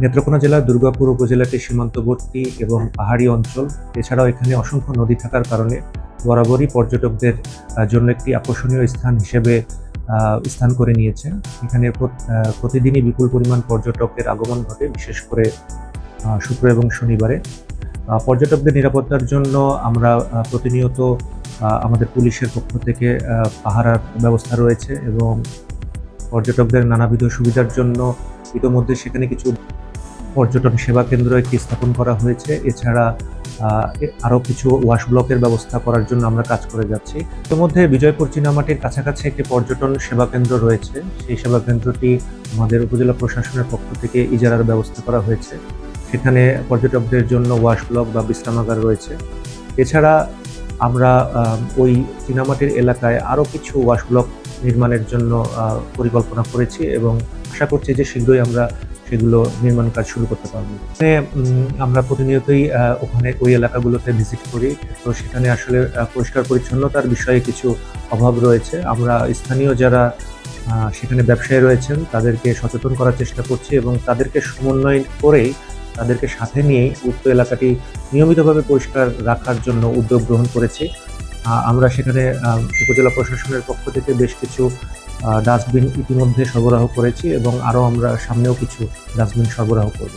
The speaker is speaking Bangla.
নেত্রকোনা জেলার দুর্গাপুর উপজেলাটি সীমান্তবর্তী এবং পাহাড়ি অঞ্চল, এছাড়াও এখানে অসংখ্য নদী থাকার কারণে বরাবরই পর্যটকদের জন্য একটি আকর্ষণীয় স্থান হিসেবে স্থান করে নিয়েছে এখানে প্রতিদিনই বিপুল পরিমাণ পর্যটকের আগমন ঘটে, বিশেষ করে শুক্র এবং শনিবারে। পর্যটকদের নিরাপত্তার জন্য আমরা প্রতিনিয়ত আমাদের পুলিশের পক্ষ থেকে পাহারার ব্যবস্থা রয়েছে এবং পর্যটকদের নানাবিধ সুবিধার জন্য ইতোমধ্যে সেখানে কিছু পর্যটন সেবা কেন্দ্র একটি স্থাপন করা হয়েছে? এছাড়া আরও কিছু ওয়াশ ব্লকের ব্যবস্থা করার জন্য আমরা কাজ করে যাচ্ছি। ইতিমধ্যে বিজয়পুর চীনামাটির কাছাকাছি একটি পর্যটন সেবা কেন্দ্র রয়েছে। সেই সেবা কেন্দ্রটি আমাদের উপজেলা প্রশাসনের পক্ষ থেকে ইজারার ব্যবস্থা করা হয়েছে। সেখানে পর্যটকদের জন্য ওয়াশ ব্লক বা বিশ্রামাগার রয়েছে। এছাড়া আমরা ওই চীনামাটির এলাকায় আরও কিছু ওয়াশ ব্লক নির্মাণের জন্য পরিকল্পনা করেছি এবং আশা করছি যে শীঘ্রই আমরা সেগুলো নির্মাণ কাজ শুরু করতে পারব। আমরা প্রতিনিয়তই ওখানে ওই এলাকাগুলোতে ভিজিট করি। তো সেখানে আসলে পরিষ্কার পরিচ্ছন্নতার বিষয়ে কিছু অভাব রয়েছে। আমরা স্থানীয় যারা সেখানে ব্যবসায়ী রয়েছেন, তাদেরকে সচেতন করার চেষ্টা করছি এবং তাদেরকে সমন্বয় করেই তাদেরকে সাথে নিয়েই উক্ত এলাকাটি নিয়মিতভাবে পরিষ্কার রাখার জন্য উদ্যোগ গ্রহণ করেছি। আমরা সেখানে উপজেলা প্রশাসনের পক্ষ থেকে বেশ কিছু ডাস্টবিন ইতিমধ্যে সরবরাহ করেছি এবং আরও আমরা সামনেও কিছু ডাস্টবিন সরবরাহ করব।